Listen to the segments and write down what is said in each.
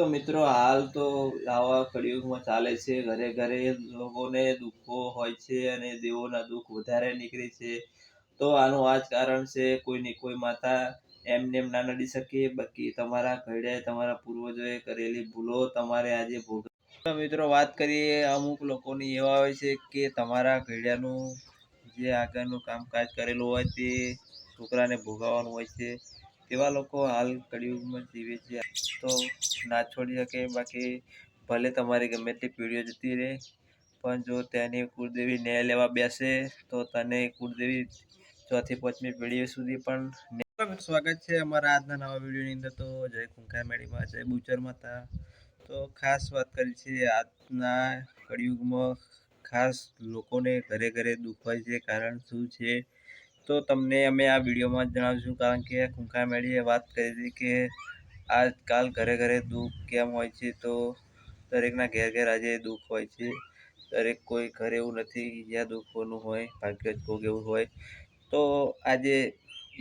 તો મિત્રો હાલ તો આવા કળિયુગમાં ચાલે છે. ઘરે ઘરે લોકોને દુઃખો હોય છે અને દેવોના દુઃખ વધારે નીકળે છે. તો આનું આ જ કારણ છે, કોઈની કોઈ માતા એમને એમ ના નડી શકે. બાકી તમારા ઘરડે તમારા પૂર્વજોએ કરેલી ભૂલો તમારે આજે ભોગ મિત્રો વાત કરીએ અમુક લોકોની એવા હોય છે કે તમારા ઘરડાનું જે આગળનું કામકાજ કરેલું હોય તે છોકરાને ભોગાવવાનું હોય છે. તેવા લોકો હાલ કળિયુગમાં જીવે છે. તો ના છોડી શકે, બાકી ભલે તમારી ગમે તે પેઢીઓ જતી રહે, પણ જો તેની કુળદેવી ન્યાય લેવા બેસે, તો તને કુળદેવી ચોથી પાંચમી પેઢીઓ સુધી પણ સ્વાગત છે અમારા આજના નવા વિડીયોની અંદર. તો જય કુંકા મેળીમાં જય બુચર માતા. તો ખાસ વાત કરી છે આજના કળિયુગમાં ખાસ લોકોને ઘરે ઘરે દુખાય છે. કારણ શું છે? તો તમને અમે આ વિડીયોમાં જણાવીશું, કારણ કે કુંખા મેળીએ વાત કરી હતી કે આજકાલ ઘરે ઘરે દુઃખ કેમ હોય છે, તો દરેકના ઘેર ઘેર આજે દુઃખ હોય છે. દરેક કોઈ ઘરે એવું નથી જ્યાં દુઃખોનું હોય, ભાગ્ય જ ભોગ એવું હોય. તો આજે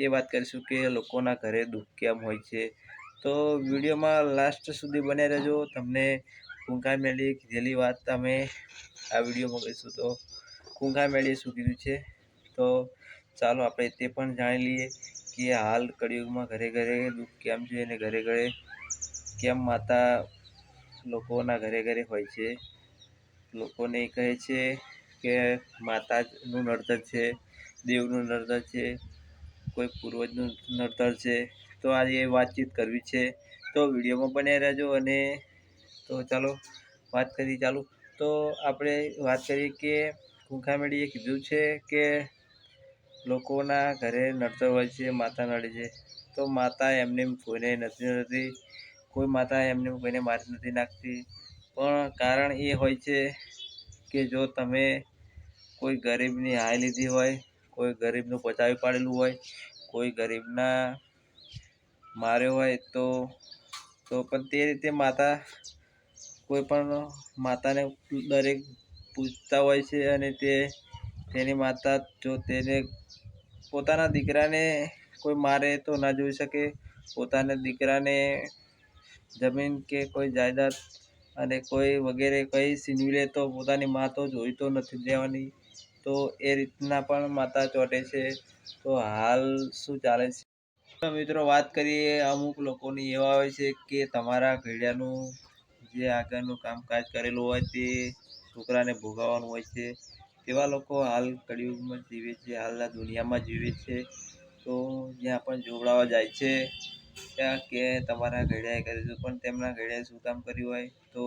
એ વાત કરીશું કે લોકોના ઘરે દુઃખ કેમ હોય છે. તો વિડીયોમાં લાસ્ટ સુધી બન્યા રહેજો. તમને કુંકા મેળી કીધેલી વાત તમે આ વિડીયોમાં કહીશું તો કુંકા મેળીએ શું કીધું છે? તો ચાલો આપણે તે પણ જાણી લઈએ કે હાલ કળિયુગમાં ઘરે ઘરે દુઃખ કેમ છે અને ઘરે ઘરે કેમ માતા લોકોના ઘરે ઘરે હોય છે? લોકોને કહે છે કે માતાનું નડતર છે, દેવનું નડતર છે, કોઈ પૂર્વજનું નડતર છે. તો આજે વાતચીત કરવી છે. તો વિડીયોમાં બન્યા રહેજો અને તો ચાલો વાત કરી ચાલુ. તો આપણે વાત કરીએ કે કુંખામેડીએ કીધું છે કે લોકોના ઘરે નડતો હોય છે, માતા નડે છે, તો માતા એમને કોઈને નથી નડતી, કોઈ માતા એમને કોઈને મારી નથી નાખતી. પણ કારણ એ હોય છે કે જો તમે કોઈ ગરીબની હાય લીધી હોય, કોઈ ગરીબનું પચાવી પાડેલું હોય, કોઈ ગરીબના માર્યો હોય, તો તો પણ તે રીતે માતા કોઈ પણ માતાને દરેક પૂછતા હોય છે અને તે, તેની માતા જો તેને પોતાના દીકરાને કોઈ મારે તો ના જોઈ શકે. પોતાના દીકરાને જમીન કે કોઈ જાયદાદ અને કોઈ વગેરે કંઈ છીનવી લે તો પોતાની મા તો જોઈ તો નથી દેવાની. તો એ રીતના પણ માતા ચોંટે છે. તો હાલ શું ચાલે છે? મિત્રો વાત કરીએ અમુક લોકોની. એવા હોય છે કે તમારા ઘડિયાનું જે આગળનું કામકાજ કરેલું હોય તે છોકરાને ભોગાવવાનું હોય છે. તેવા લોકો હાલ કળિયુગમાં જીવે છે હાલના દુનિયામાં જીવે છે. તો જ્યાં પણ જોવડાવવા જાય છે, ત્યાં કે તમારા ઘડિયાએ કર્યું પણ તેમના ઘડિયાએ શું કામ કર્યું હોય? તો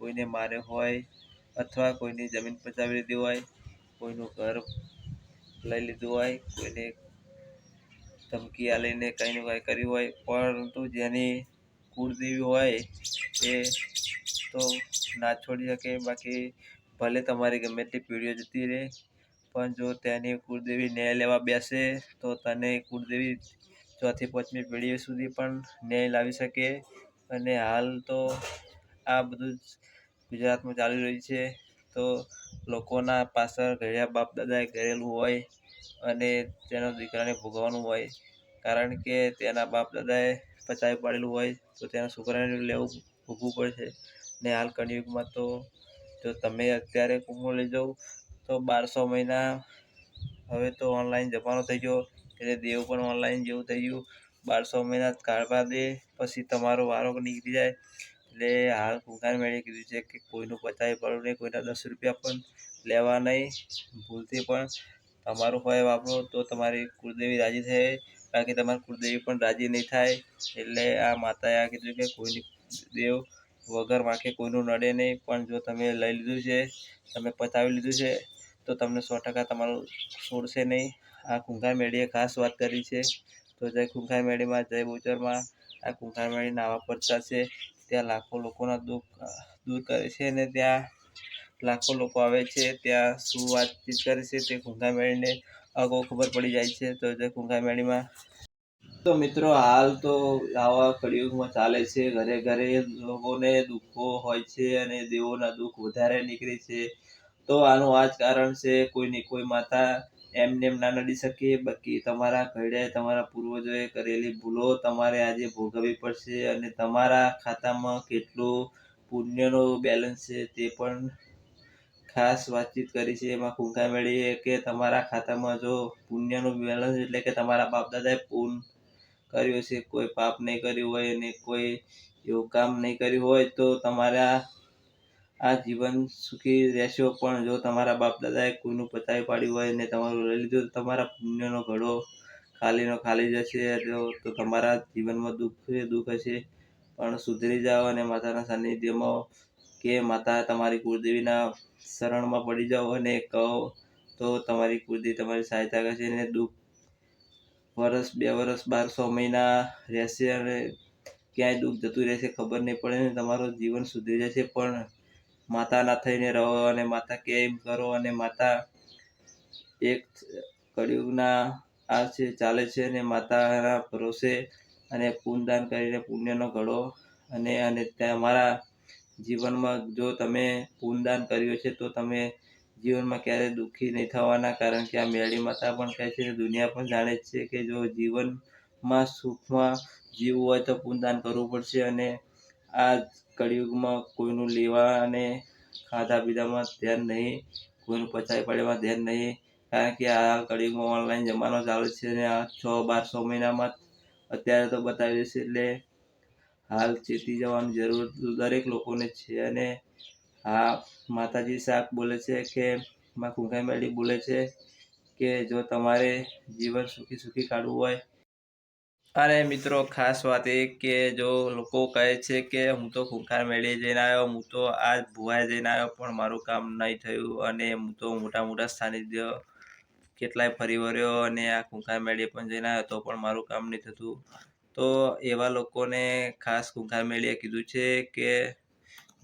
કોઈને માર્યો હોય અથવા કોઈની જમીન પચાવી લીધી હોય, કોઈનું ઘર લઈ લીધું હોય, કોઈને ધમકી આલીને કંઈ ને કંઈ કર્યું હોય. પરંતુ જેની કુળદેવી હોય એ તો ના છોડી શકે, બાકી ભલે તમારી ગમે તે પેઢીઓ જતી રહે, પણ જો તેની કુળદેવી ન્યાય લેવા બેસે, તો તને કુળદેવી ચોથી પાંચમી પેઢી સુધી પણ ન્યાય લાવી શકે. અને હાલ તો આ બધું જ ગુજરાતમાં ચાલી રહ્યું છે. તો લોકોના પાછળ ઘડિયા બાપ દાદાએ કરેલું હોય અને તેના દીકરાને ભોગવવાનું હોય, કારણ કે તેના બાપ દાદાએ પચાવી પાડેલું હોય, તો તેના છોકરાને લેવું ભોગવવું પડશે. ને હાલ કળિયુગમાં તો જો તમે અત્યારે કુંભો લઈ જાઓ, તો બારસો મહિના હવે તો ઓનલાઈન જમાનો થઈ ગયો. એટલે દેવ પણ ઓનલાઈન જેવું થઈ ગયું. બારસો મહિના કાઢવા દે પછી તમારો વારો નીકળી જાય. એટલે હાલ કુંકાને મેળે કીધું છે કે કોઈનું પચાવી પડવું નહીં, કોઈના દસ રૂપિયા પણ લેવા નહીં. ભૂલથી પણ તમારું હોય વાપરો તો તમારી કુળદેવી રાજી થાય. બાકી તમારી કુળદેવી પણ રાજી નહીં થાય. એટલે આ માતાએ આ કીધું કે કોઈની દેવ વગર વાંકે કોઈનું નડે નહીં. પણ જો તમે લઈ લીધું છે, તમે પતાવી લીધું છે, તો તમને સો ટકા તમારું છોડશે નહીં. આ કુંખાર મેળીએ ખાસ વાત કરી છે. તો જય કુંખાર મેળીમાં, જય બોચરમાં આ કુંખાર મેળી આવા પડતા છે. ત્યાં લાખો લોકોના દુઃખ, દૂર કરે છે અને ત્યાં લાખો લોકો આવે છે. ત્યાં શું વાતચીત કરે છે તે કુંભાર મેળીને અગાઉ ખબર પડી જાય છે. તો જય કુંભાર મેળીમાં તો મિત્રો, હાલ તો આવા કળિયુગમાં ચાલે છે. ઘરે ઘરે લોકોને દુઃખો હોય છે અને દેવોના દુઃખ વધારે નીકળે છે. તો આનું આ જ કારણ છે, કોઈની કોઈ માતા એમને એમ ના નડી શકે. બાકી તમારા ઘરડે તમારા પૂર્વજોએ કરેલી ભૂલો તમારે આજે ભોગવવી પડશે અને તમારા ખાતામાં કેટલું પુણ્યનું બેલેન્સ છે તે પણ ખાસ વાતચીત કરી છે. એમાં કુંકા મેળવીએ કે તમારા ખાતામાં જો પુણ્યનું બેલેન્સ એટલે કે તમારા બાપ દાદાએ પૂન કર્યું છે કોઈ પાપ નહીં કર્યું હોય અને કોઈ એવું કામ નહીં કર્યું હોય, તો તમારા આ જીવન સુખી રહેશો. પણ જો તમારા બાપ દાદાએ કોઈનું પતાવી પાડ્યું હોય અને તમારું લઈ લીધું તો તમારા પુણ્યનો ઘડો ખાલીનો ખાલી જશે. તો- તમારા જીવનમાં દુઃખ દુઃખ હશે. પણ સુધરી જાઓ અને માતાના સાનિધ્યમાં કે માતા તમારી કુળદેવીના શરણમાં પડી જાઓ અને કહો તો તમારી કુળદેવી તમારી સહાયતા કરશે અને દુઃખ વરસ બે વરસ બાર, સો મહિના રહેશે અને ક્યાંય દુઃખ જતું રહેશે ખબર નહીં પડે ને તમારું જીવન સુધરી જશે. પણ માતાના થઈને રહો અને માતા કે એમ કરો અને માતા એક કળિયુગના આ છે, ચાલે છે અને માતાના ભરોસે અને પુણ્યદાન કરીને પુણ્યનો ઘડો અને અને તમારા જીવનમાં જો તમે પુણ્યદાન કર્યું છે તો તમે જીવનમાં ક્યારેય દુઃખી નહીં થવાના, કારણ કે આ મેળી માતા પણ કહે છે દુનિયા પણ જાણે છે કે જો જીવનમાં સુખમાં જીવવું હોય તો પુણ્યદાન કરવું પડશે અને આ કળિયુગમાં કોઈનું લેવા અને ખાધા પીધામાં ધ્યાન નહીં, કોઈનું પચાવી પડેમાં ધ્યાન નહીં, કારણ કે આ કળિયુગમાં ઓનલાઈન જમાનો ચાલે છે અને આ છ બારસો મહિનામાં અત્યારે તો બતાવી દેશે એટલે હાલ ચેતી જવાની જરૂર દરેક લોકોને છે અને હા માતાજી શાક બોલે છે કે માં કુંકાઈ મેળી બોલે છે કે જો તમારે જીવન સુખી સુખી કાઢવું હોય. અને મિત્રો, ખાસ વાત એ કે જો લોકો કહે છે કે, હું તો ખૂંખાર મેળવી જઈને આવ્યો, હું તો આજ ભુવાઈ જઈને આવ્યો, પણ મારું કામ નહીં થયું અને હું તો મોટા મોટા સાનિધ્ય કેટલાય ફરી વળ્યો અને આ ખૂંખાર મેળીએ પણ જઈને આવ્યો, તો પણ મારું કામ નહીં થતું. તો એવા લોકોને ખાસ ખૂંખાર મેળીએ કીધું છે કે,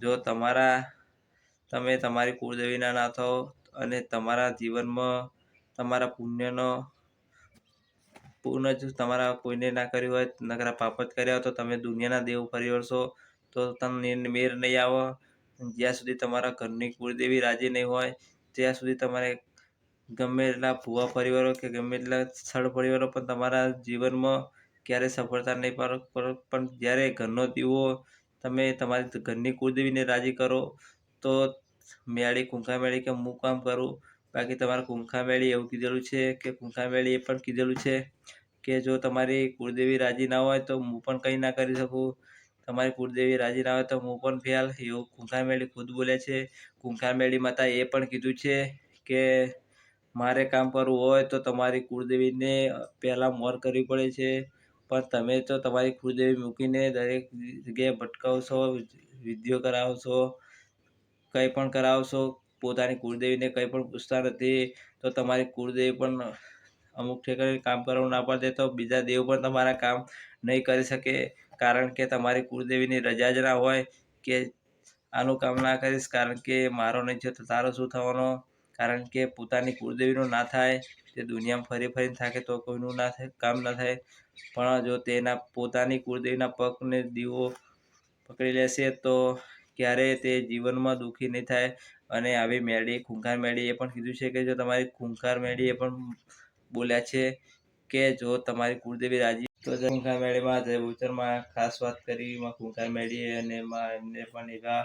જો તમારા તમે તમારી કુળદેવીના ના થાઓ અને તમારા જીવનમાં તમારા પુણ્યનો પૂર્ણ જ તમારા કોઈને ના કર્યું હોય, નકરા પાપ જ કર્યા હોય તો તમે દુનિયાના દેવ ફરી વળશો. તો તમને મેર નહીં આવે. જ્યાં સુધી તમારા ઘરની કુળદેવી રાજી નહીં હોય, ત્યાં સુધી તમારે ગમે એટલા ભૂવા પરિવારો કે ગમે એટલા સ્થળ પરિવારો પણ તમારા જીવનમાં ક્યારેય સફળતા નહીં પર- પણ જ્યારે ઘરનો દીવો તમે તમારી ઘરની કુળદેવીને રાજી કરો તો મેળી કુંખા મેળી કે હું કામ કરું? બાકી તમારે કુંખા મેળી એવું કીધેલું છે કે કુંખા મેળી એ પણ કીધેલું છે કે જો તમારી કુળદેવી રાજી ના હોય તો હું પણ કંઈ ના કરી શકું. તમારી કુળદેવી રાજી ના હોય તો હું પણ ફેલ. એવું કુંખામેળી ખુદ બોલે છે. કુંખામેળી માતા એ પણ કીધું છે કે મારે કામ કરવું હોય તો તમારી કુળદેવીને પહેલાં મોર કરવી પડે છે. પણ તમે તો તમારી કુળદેવી મૂકીને દરેક જગ્યાએ ભટકાવશો વિધિઓ કરાવશો. કંઈ પણ કરાવશો, પોતાની કુળદેવીને કંઈ પણ પૂછતા નથી, તો તમારી કુળદેવી પણ અમુક ઠેકાણે કામ કરવાનું ના પાડે, તો બીજા દેવ પણ તમારા કામ નહીં કરી શકે. કારણ કે તમારી કુળદેવીની રજા જ ના હોય કે આનું કામ ના કરીશ, કારણ કે મારો નહીં છે તો તારો શું થવાનો? કારણ કે પોતાની કુળદેવીનું ના થાય, તે દુનિયામાં ફરી ફરીને થાકે તો કોઈનું ના થાય, કામ ના થાય. પણ જો તેના પોતાની કુળદેવીના પગને દીવો પકડી લેશે, તો ક્યારેય તે જીવનમાં દુઃખી નહીં થાય. અને આવી મેળી, ખૂંખાર મેળી એ પણ કીધું છે કે જો તમારી ખૂંખાર મેળી એ પણ બોલ્યા છે કે જો તમારી કુળદેવી રાજી તો ખૂંખાર મેળીમાં જય ખાસ વાત કરી માં ખૂંખાર મેળીએ અને એમાં એમને પણ એવા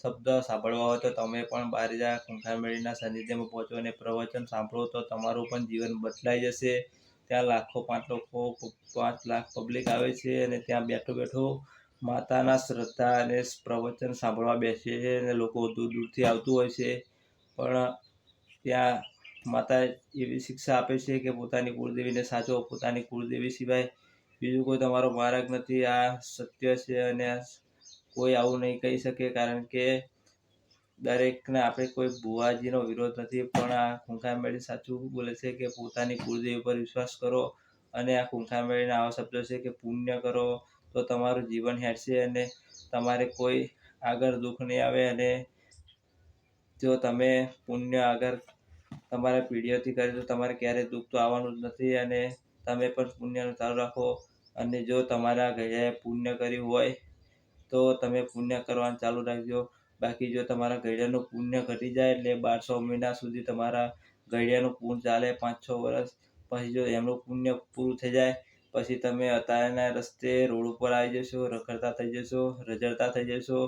શબ્દ સાંભળવા હોય તો તમે પણ બહાર જા, ખૂંખાર મેળીના સાનિધ્યમાં પહોંચો અને પ્રવચન સાંભળો તો તમારું પણ જીવન બદલાઈ જશે. ત્યાં લાખો પાંચ લોકો, પાંચ લાખ પબ્લિક આવે છે અને ત્યાં બેઠો બેઠો માતાના શ્રદ્ધા અને પ્રવચન સાંભળવા બેસે છે અને લોકો દૂર દૂરથી આવતું હોય છે. પણ ત્યાં માતા એવી શિક્ષા આપે છે કે પોતાની કુળદેવીને સાચો પોતાની કુળદેવી સિવાય બીજું કોઈ તમારો માર્ગ નથી. આ સત્ય છે અને કોઈ આવું નહીં કહી શકે કારણ કે દરેકને આપણે કોઈ ભુવાજીનો વિરોધ નથી. પણ આ ખૂંખામેળી સાચું બોલે છે કે પોતાની કુળદેવી પર વિશ્વાસ કરો અને આ ખૂંખામેળીના આવા શબ્દો છે કે પુણ્ય કરો. તો તમારું જીવન હેઠશે અને તમારે કોઈ આગળ દુઃખ નહીં આવે અને જો તમે પુણ્ય આગળ તમારા પીઢીઓથી કરે તો તમારે ક્યારેય દુઃખ તો આવવાનું જ નથી અને તમે પણ પુણ્યનું ચાલુ રાખો અને જો તમારા ઘરે પુણ્ય કર્યું હોય તો તમે પુણ્ય કરવાનું ચાલુ રાખજો. બાકી જો તમારા ઘડિયાળનું પુણ્ય ઘટી જાય એટલે બારસો મહિના સુધી તમારા ઘડિયાનું પૂર્ણ ચાલે પાંચ છ વર્ષ પછી જો એમનું પુણ્ય પૂરું થઈ જાય પછી તમે અત્યારના રસ્તે રોડ ઉપર આવી જશો, રખડતા થઈ જશો, રઝળતા થઈ જશો,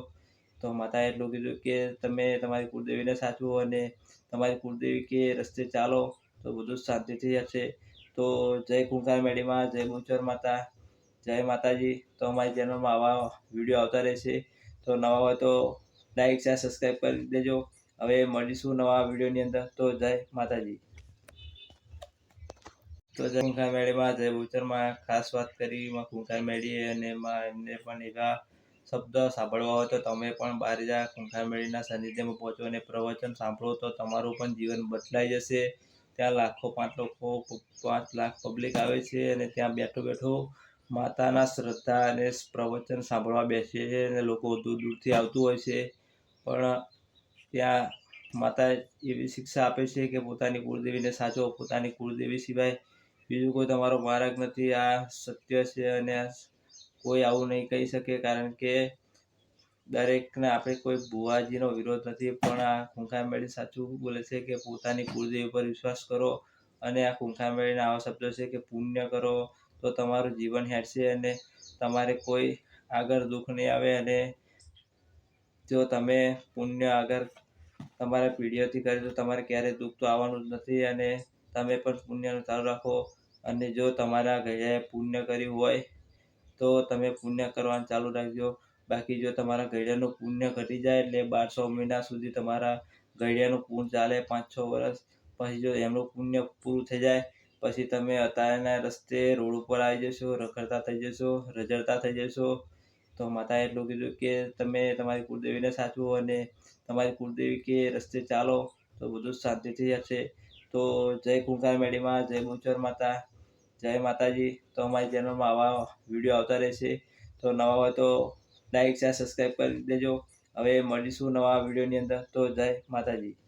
તો માતાએ એટલું કીધું કે તમે તમારી કુળદેવીને સાચવો અને તમારી કુળદેવી કે રસ્તે ચાલો, તો બધું શાંતિથી હશે. તો જય કુંકાર મેળીમાં, જય ગુંચર માતા, જય માતાજી. તો અમારી ચેનલમાં આવા વીડિયો આવતા રહેશે. તો નવા હોય તો લાઈક, શેર, સબસ્ક્રાઈબ કરી દેજો. હવે મળીશું નવા વિડીયોની અંદર. તો જય માતાજી. તો જય કુંકાર મેળીમાં જય બુચરમાં ખાસ વાત કરી માં કુંકાર મેળીએ અને માં એમને પણ એવા શબ્દ સાંભળવા હોય તો તમે પણ બહાર જા કુંકાર મેળીના સાનિધ્યમાં પહોંચો અને પ્રવચન સાંભળો તો તમારું પણ જીવન બદલાઈ જશે. ત્યાં લાખો, પાંચ લોકો, પાંચ લાખ પબ્લિક આવે છે અને ત્યાં બેઠો બેઠો માતાના શ્રદ્ધા અને પ્રવચન સાંભળવા બેસીએ છે અને લોકો દૂર દૂરથી આવતું હોય છે. પણ ત્યાં માતા એવી શિક્ષા આપે છે કે પોતાની કુળદેવીને સાચો પોતાની કુળદેવી સિવાય બીજું કોઈ તમારો માર્ગ નથી. આ સત્ય છે અને કોઈ આવું નહીં કહી શકે કારણ કે દરેકને આપણે કોઈ ભુવાજીનો વિરોધ નથી. પણ આ ખૂંખામેળી સાચું બોલે છે કે પોતાની કુળદેવી પર વિશ્વાસ કરો અને આ ખૂંખાર મેળીના આવા શબ્દો છે કે પુણ્ય કરો તો તમારું જીવન હેઠશે અને તમારે કોઈ આગળ દુઃખ નહીં આવે અને જો તમે પુણ્ય આગળ તમારા પીઢીઓથી કરે તો તમારે ક્યારેય દુઃખ તો આવવાનું જ નથી અને તમે પણ પુણ્યનું ચાલુ રાખો. અને જો તમારા ઘડિયાએ પુણ્ય કર્યું હોય, તો તમે પુણ્ય કરવાનું ચાલુ રાખજો. બાકી જો તમારા ઘડિયાનું પુણ્ય ઘટી જાય એટલે બારસો મહિના સુધી તમારા ઘડિયાનું પૂર્ણ ચાલે પાંચ છ વર્ષ. પછી જો એમનું પુણ્ય પૂરું થઈ જાય, પછી તમે અત્યારના રસ્તે રોડ ઉપર આવી જશો, રખડતા થઈ જશો, રઝળતા થઈ જશો. તો માતાએ એટલું કીધું કે તમે તમારી કુળદેવીને સાચવો અને તમારી કુળદેવી કે રસ્તે ચાલો, તો બધું શાંતિથી હશે. તો જય કુંકાર મેડીમાં જય મુંચર માતા, જય માતાજી. તો અમારી ચેનલમાં આવા વીડિયો આવતા રહેશે. તો નવા હોય તો લાઈક શેર સબસ્ક્રાઈબ કરી દેજો. હવે મળીશું નવા વિડીયોની અંદર. તો જય માતાજી.